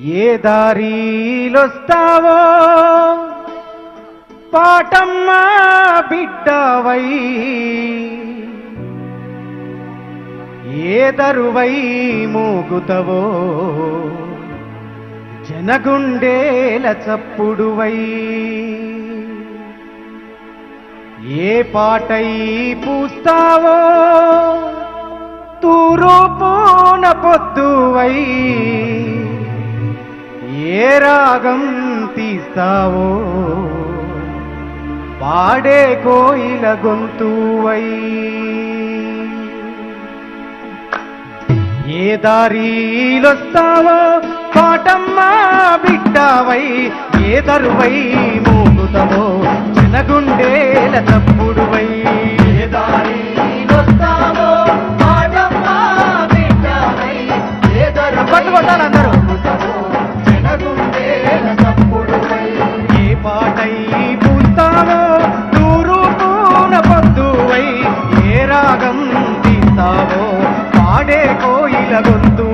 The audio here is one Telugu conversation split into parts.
ఏ దారీలొస్తావో? పాటమ్మా బిడ్డవై. ఏ దరువై మూగుతవో? జనగుండేల చప్పుడువై ఏ పాటై పూస్తావో? తూరు పోన పొద్దువై. ఏ రాగం తీస్తావో? పాడే కోయిల గొంతువై. ఏ దారీలొస్తావో? పాటమ్మా బిడ్డావై. ఏ తరువై మూగుతావో? చిన్నగుండేల తప్పుడువై ఏ దారిలొస్తావో? పాటమ్మా అందరూ. con tu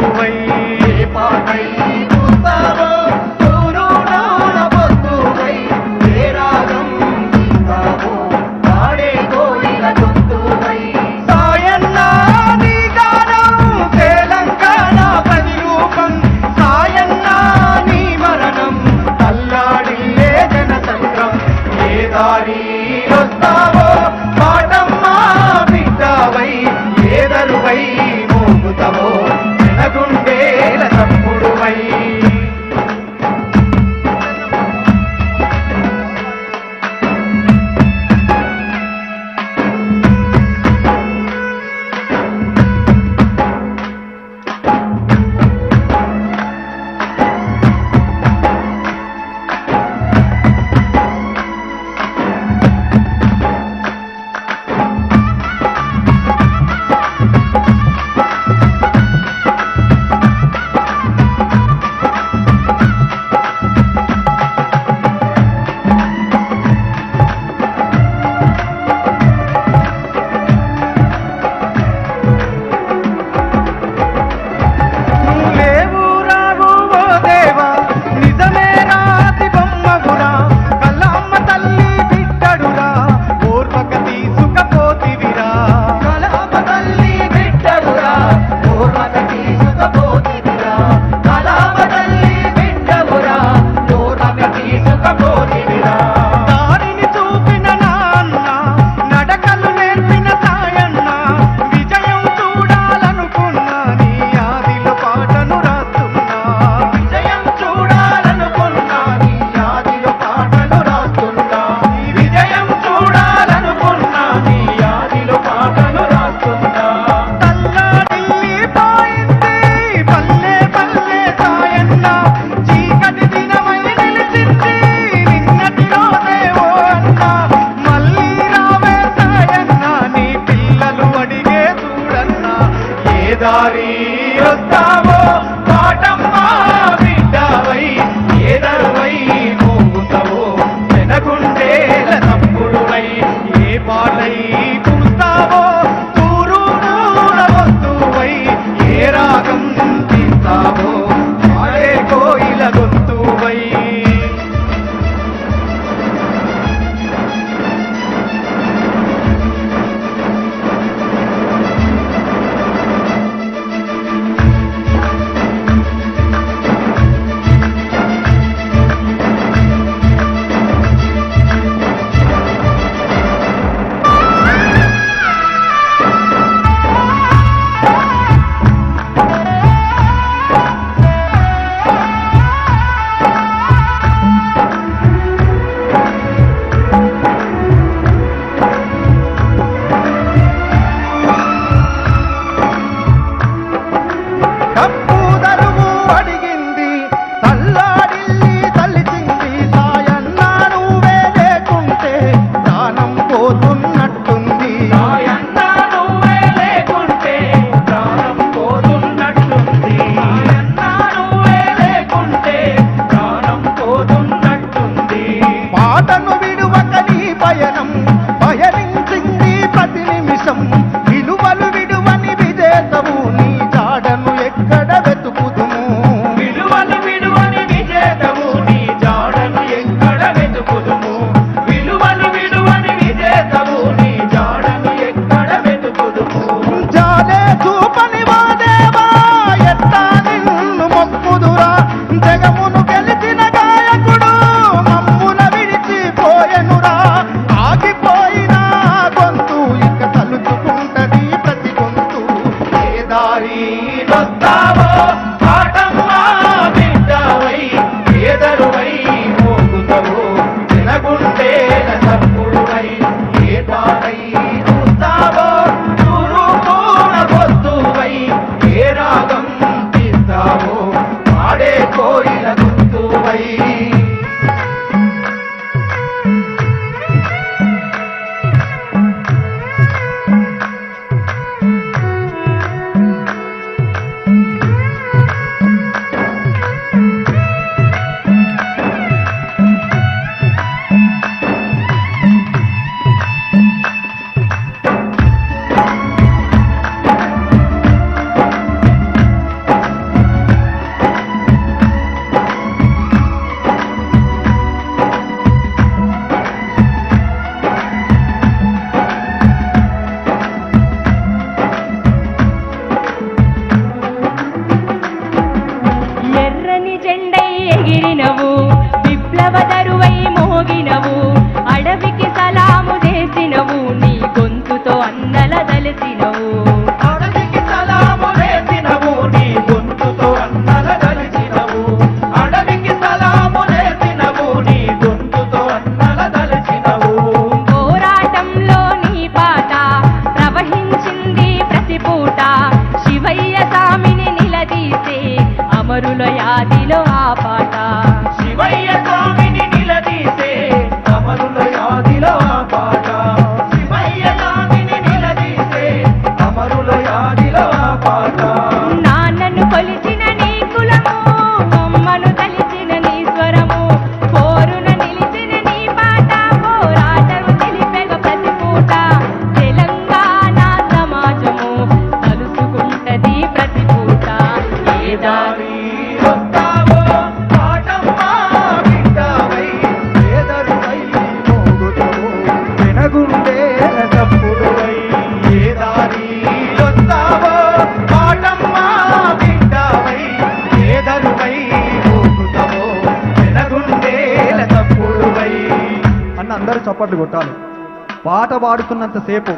పాట పాడుతున్నంతసేపు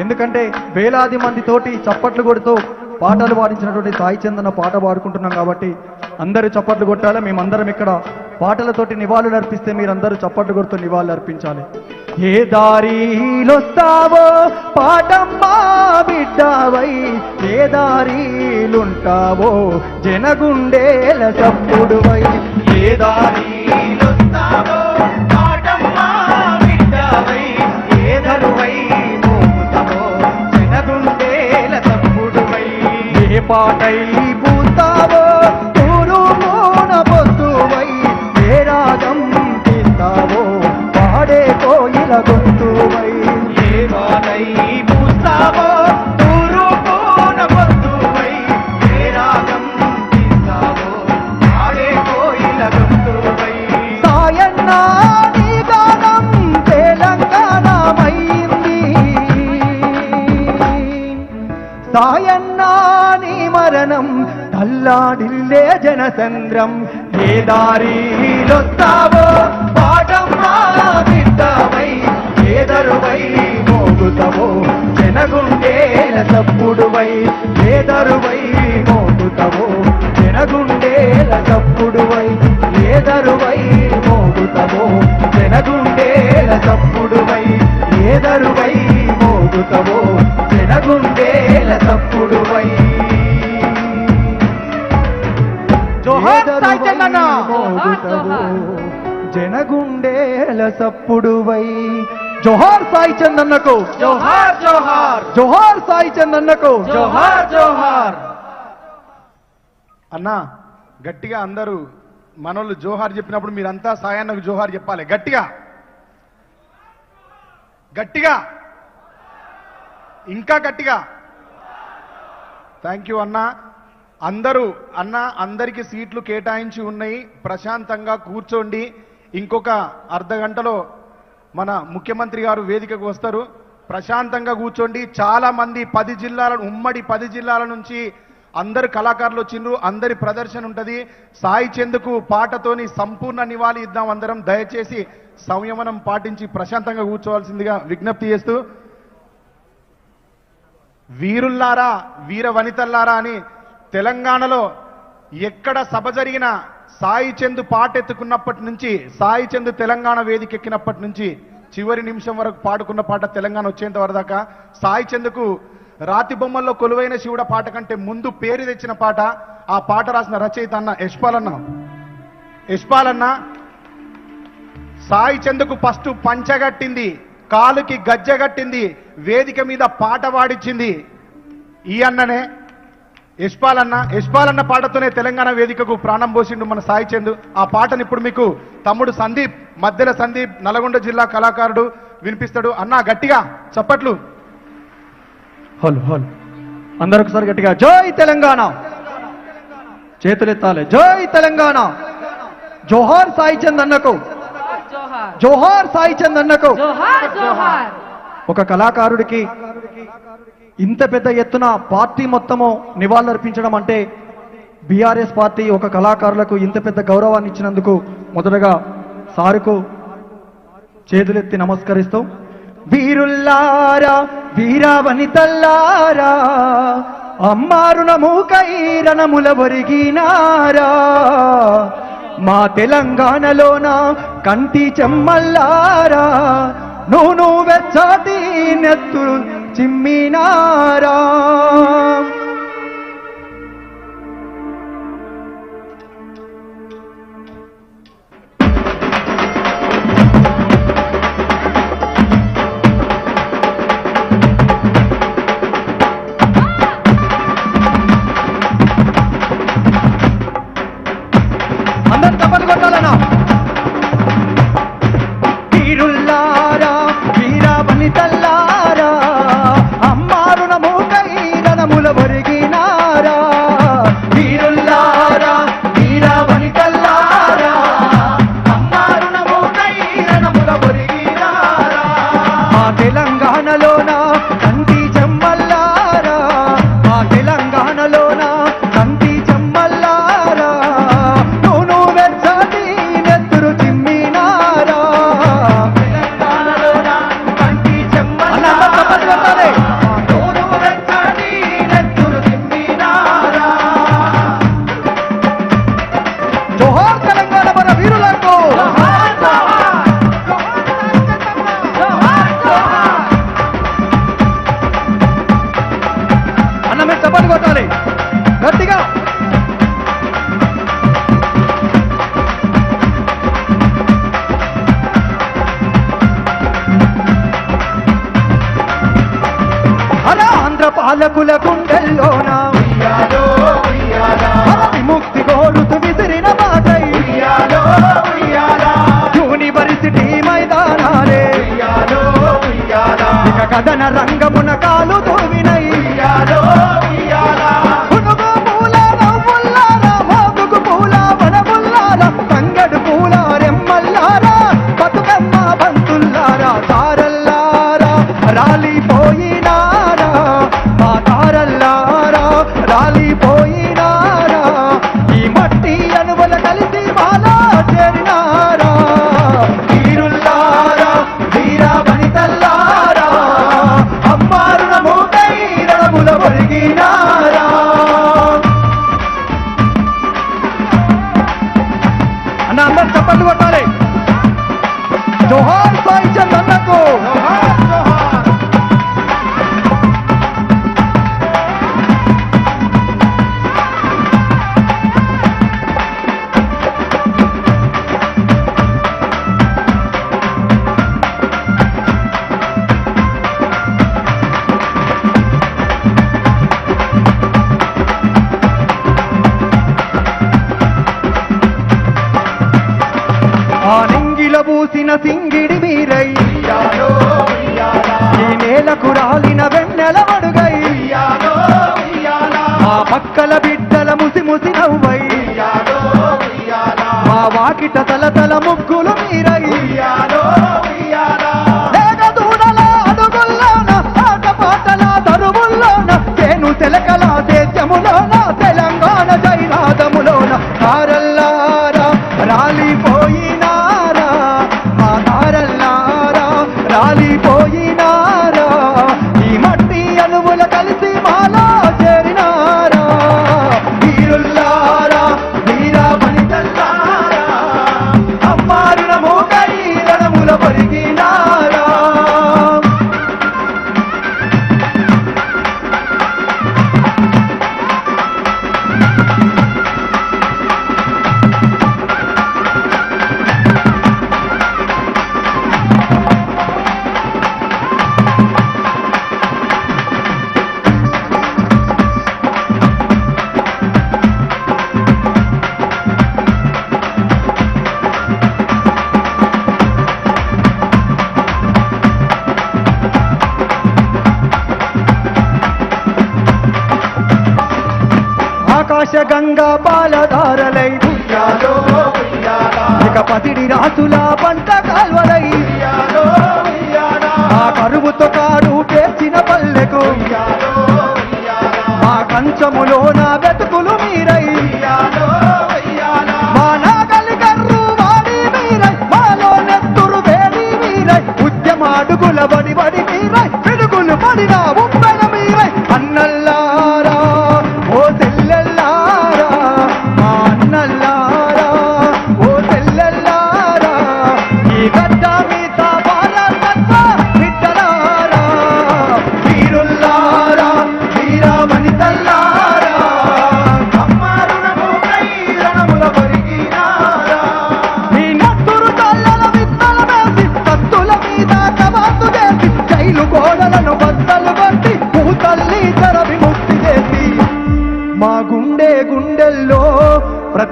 ఎందుకంటే వేలాది మంది తోటి చప్పట్లు కొడుతూ పాటలు పాడించినటువంటి సాయి చందన పాట పాడుకుంటున్నాం కాబట్టి అందరూ చప్పట్లు కొట్టాలి? మేమందరం ఇక్కడ పాటలతోటి నివాళులు అర్పిస్తే మీరందరూ చప్పట్లు కొడుతూ నివాళులు అర్పించాలి. ఏ దారిలొస్తావో పాటమ్మా బిడ్డవై ఏ దారిలుంటావో జనగుండేల చప్పుడువై ఏ దారిలొస్తావో పాటై పూస్తావో తల్లాడిల్లే జనసంద్రం ఏ దారిలొస్తావో పాటమ్మా బిడ్డవై ఏ దరువై మోగుతావో జనగుండేల తప్పుడువై ఏ దరువై మోగుతావో జనగుండేల తప్పుడువై ఏ దరువై మోగుతావో జనగుండేల తప్పుడువై ఏ దరువై మోగుతావో జనగుండేల సప్పుడువై. జోహార్ సాయి చందన్నకు జోహార్ జోహార్. జోహార్ సాయి చందన్నకు జోహార్ జోహార్. అన్న గట్టిగా అందరూ మనోళ్ళు జోహార్ చెప్పినప్పుడు మీరంతా సాయాన్నకు జోహార్ చెప్పాలి. గట్టిగా. గట్టిగా. ఇంకా గట్టిగా. థ్యాంక్ యూ అన్న. అందరూ అన్న అందరికి సీట్లు కేటాయించి ఉన్నాయి. ప్రశాంతంగా కూర్చోండి. ఇంకొక అర్ధ గంటలో మన ముఖ్యమంత్రి గారు వేదికకు వస్తారు. ప్రశాంతంగా కూర్చోండి. చాలా మంది పది జిల్లాల ఉమ్మడి పది జిల్లాల నుంచి అందరు కళాకారులు వచ్చిండ్రు. అందరి ప్రదర్శన ఉంటుంది. సాయి చెందుకు పాటతోని సంపూర్ణ నివాళి ఇద్దాం అందరం. దయచేసి సంయమనం పాటించి ప్రశాంతంగా కూర్చోవాల్సిందిగా విజ్ఞప్తి చేస్తూ. వీరుల్లారా వీర వనితల్లారా అని తెలంగాణలో ఎక్కడ సభ జరిగినా సాయి చంద్ పాటెత్తుకున్నప్పటి నుంచి సాయి చంద్ తెలంగాణ వేదిక ఎక్కినప్పటి నుంచి చివరి నిమిషం వరకు పాడుకున్న పాట తెలంగాణ వచ్చేంత వరదాకా సాయి చంద్కు రాతి బొమ్మల్లో కొలువైన శివుడ పాట కంటే ముందు పేరు తెచ్చిన పాట ఆ పాట రాసిన రచయిత అన్న యశ్పాలన్న యశ్పాలన్న సాయి చందుకు ఫస్ట్ పంచగట్టింది కాలుకి గజ్జగట్టింది వేదిక మీద పాట పాడిచ్చింది ఈ అన్ననే. యశ్పాల్ అన్న యశ్పాల్ అన్న పాటతోనే తెలంగాణ వేదికకు ప్రాణం పోసిండు మన సాయి చంద్. ఆ పాటను ఇప్పుడు మీకు తమ్ముడు సందీప్ మధ్యల సందీప్ నల్గొండ జిల్లా కళాకారుడు వినిపిస్తాడు. అన్న గట్టిగా చప్పట్లు. Hello hello. అందరూ ఒకసారి గట్టిగా జై తెలంగాణ! చేతులెత్తాలి. జై తెలంగాణ! జోహార్ సాయి చంద్ అన్నకు. జోహార్ జోహార్ సాయి చంద్ అన్నకు. జోహార్ జోహార్. ఒక కళాకారుడికి ఇంత పెద్ద ఎత్తున పార్టీ మొత్తము నివాళులర్పించడం అంటే బీఆర్ఎస్ పార్టీ ఒక కళాకారులకు ఇంత పెద్ద గౌరవాన్ని ఇచ్చినందుకు మొదటగా సారుకు చేతులెత్తి నమస్కరిస్తూ వీరుల్లారా వీరావనితల్లారా అమ్మారుణము కైరణముల ఒరిగినారా మా తెలంగాణలోన కంటి చెమ్మల్లారా నూను వెచ్చాటి నెత్తురు ચિમ્મીનારા ఇక నింగిల సింగిడి మీరై ఈ నేలకు రాలిన వెన్నెల మడుగై. ఆ పక్కల బిడ్డల ముసి ముసి నవ్వై. మా వాకిట తలత காலி போ ఆకాశ గంగా పాలధారలై. ఇక పతిడి రాసుల పంట కాల్వలై. ఆ కరువుతో కారు పేర్చిన పల్లెకు. మా కంచములో నా వెతుకులు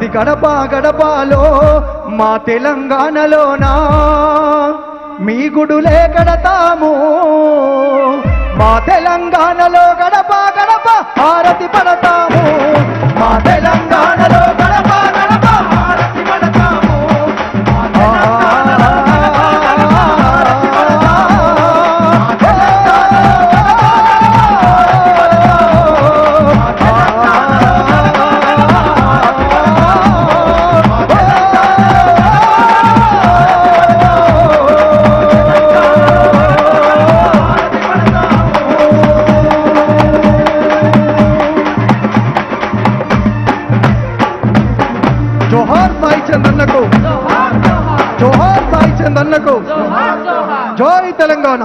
ప్రతి గడప గడపలో మా తెలంగాణలోనా? మీ గుడులే గడతాము. మా తెలంగాణలో గడప గడప హారతి పడతాము. మా తెలంగాణ.